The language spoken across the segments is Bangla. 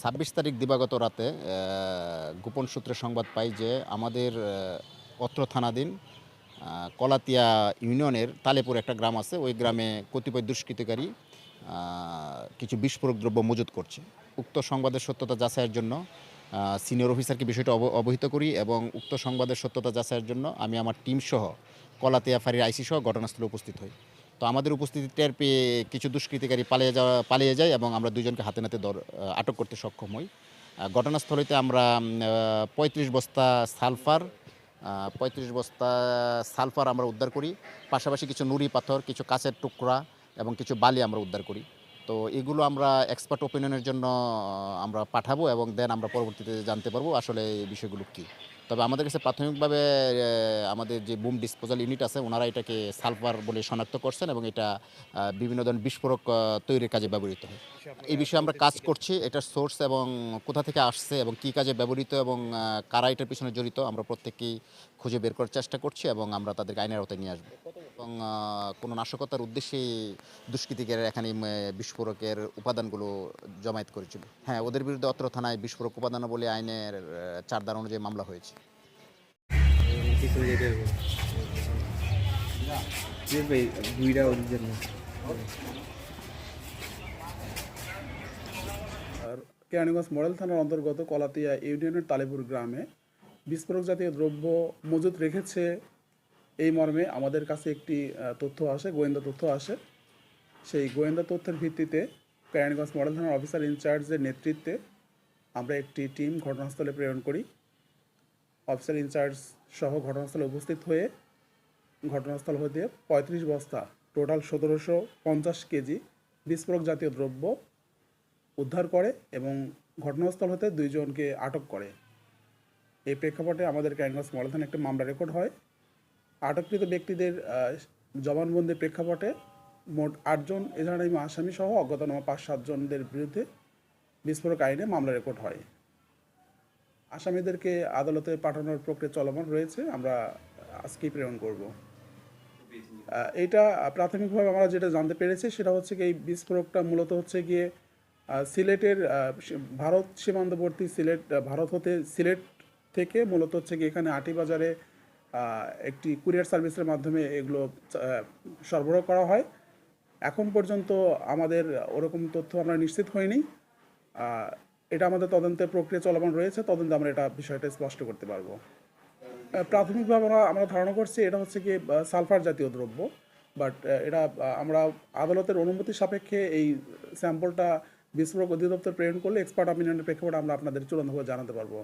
ছাব্বিশ তারিখ দিবাগত রাতে গোপন সূত্রে সংবাদ পাই যে আমাদের অত্র থানাধীন কলাতিয়া ইউনিয়নের তালেপুর একটা গ্রাম আছে, ওই গ্রামে কতিপয় দুষ্কৃতিকারী কিছু বিস্ফোরক দ্রব্য মজুত করছে। উক্ত সংবাদের সত্যতা যাচাইয়ের জন্য সিনিয়র অফিসারকে বিষয়টা অব- অবহিত করি এবং উক্ত সংবাদের সত্যতা যাচাইয়ের জন্য আমি আমার টিমসহ কলাতিয়া ফাঁড়ির আইসি সহ ঘটনাস্থলে উপস্থিত হই। তো আমাদের উপস্থিতি টের পেয়ে কিছু দুষ্কৃতিকারী পালিয়ে যাওয়া পালিয়ে যায় এবং আমরা দুজনকে হাতে নাতে দর আটক করতে সক্ষম হই। ঘটনাস্থলেতে আমরা পঁয়ত্রিশ বস্তা সালফার পঁয়ত্রিশ বস্তা সালফার আমরা উদ্ধার করি। পাশাপাশি কিছু নুড়ি পাথর, কিছু কাঁচের টুকরা এবং কিছু বালি আমরা উদ্ধার করি। তো এগুলো আমরা এক্সপার্ট ওপিনিয়নের জন্য আমরা পাঠাবো এবং দেন আমরা পরবর্তীতে জানতে পারব আসলে এই বিষয়গুলো কী। তবে আমাদের কাছে প্রাথমিকভাবে আমাদের যে বুম ডিসপোজাল ইউনিট আছে, ওনারা এটাকে সালফার বলে শনাক্ত করছেন এবং এটা বিভিন্ন ধরনের বিস্ফোরক তৈরির কাজে ব্যবহৃত হয়। এই বিষয়ে আমরা কাজ করছি এটার সোর্স এবং কোথা থেকে আসছে এবং কি কাজে ব্যবহৃত এবং কারা এটার পিছনে জড়িত, আমরা প্রত্যেকেই খুঁজে বের করার চেষ্টা করছি এবং আমরা তাদেরকে আইনের আওতায় নিয়ে আসব। এবং কোনো নাশকতার উদ্দেশ্যেই দুষ্কৃতিকের এখানে বিস্ফোরকের উপাদানগুলো জমায়েত করেছিল। হ্যাঁ ওদের বিরুদ্ধে অত্র থানায় বিস্ফোরক উপাদান বলে আইনের আহ, চার ধারা অনুযায়ী মামলা হয়েছে। কেরানীগঞ্জ মডেল থানার অন্তর্গত কলাতিয়া ইউনিয়নের তালেপুর গ্রামে বিস্ফোরক জাতীয় দ্রব্য মজুত রেখেছে এই মর্মে আমাদের কাছে একটি তথ্য আসে, গোয়েন্দা তথ্য আসে। সেই গোয়েন্দা তথ্যের ভিত্তিতে কেরানীগঞ্জ মডেল থানার অফিসার ইনচার্জের নেতৃত্বে আমরা একটি টিম ঘটনাস্থলে প্রেরণ করি। অফিসার ইনচার্জ সহ ঘটনাস্থলে উপস্থিত হয়ে ঘটনাস্থল হতে পঁয়ত্রিশ বস্তা, টোটাল সতেরোশো পঞ্চাশ কেজি বিস্ফোরক জাতীয় দ্রব্য উদ্ধার করে এবং ঘটনাস্থল হতে দুইজনকে আটক করে। এই প্রেক্ষাপটে আমাদের ক্যানভাস মডেল থানায় একটা মামলা রেকর্ড হয়। আটককৃত ব্যক্তিদের জবানবন্দির প্রেক্ষাপটে মোট আটজন এছাড়া আসামি সহ অজ্ঞাতনামা পাঁচ সাতজনদের বিরুদ্ধে বিস্ফোরক আইনে মামলা রেকর্ড হয়। আসামিদেরকে আদালতে পাঠানোর প্রক্রিয়া চলমান রয়েছে। আমরা আজকেই প্রেরণ করব। এটা প্রাথমিকভাবে আমরা যেটা জানতে পেরেছি সেটা হচ্ছে এই বিস্ফোরকটা মূলত হচ্ছে গিয়ে সিলেটের ভারত সীমান্তবর্তী সিলেট ভারত হতে সিলেট থেকে মূলত হচ্ছে গিয়ে এখানে আটিবাজারে আহ, একটি কুরিয়ার সার্ভিসের মাধ্যমে এগুলো সরবরাহ করা হয়। এখন পর্যন্ত আমাদের ওরকম তথ্য আমরা নিশ্চিত হইনি। এটা আমাদের তদন্তের প্রক্রিয়া চলমান রয়েছে। তদন্তে আমরা এটা বিষয়টা স্পষ্ট করতে পারব। প্রাথমিকভাবে আমরা আমরা ধারণা করছি এটা হচ্ছে কি সালফার জাতীয় দ্রব্য। বাট এটা আমরা আদালতের অনুমতি সাপেক্ষে এই স্যাম্পলটা বিস্ফোরক অধিদপ্তর প্রেরণ করলে এক্সপার্ট অপিনিয়নের প্রেক্ষাপটে আমরা আপনাদের চূড়ান্তভাবে জানাতে পারব।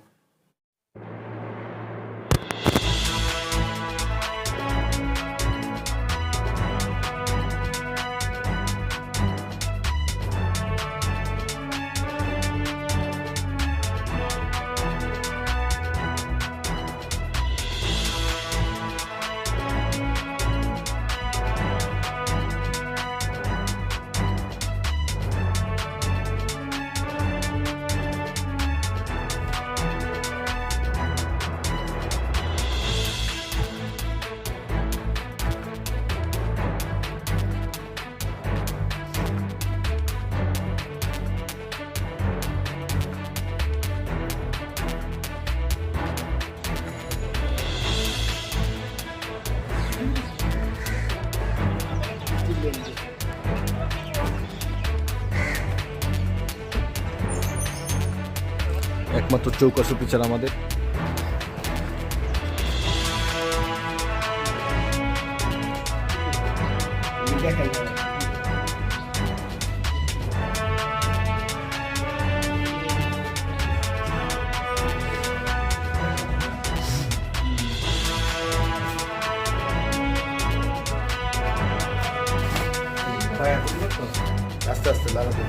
একমাত্র চৌকাস অফিসার আমাদের। আস্তে আস্তে লাগাতে।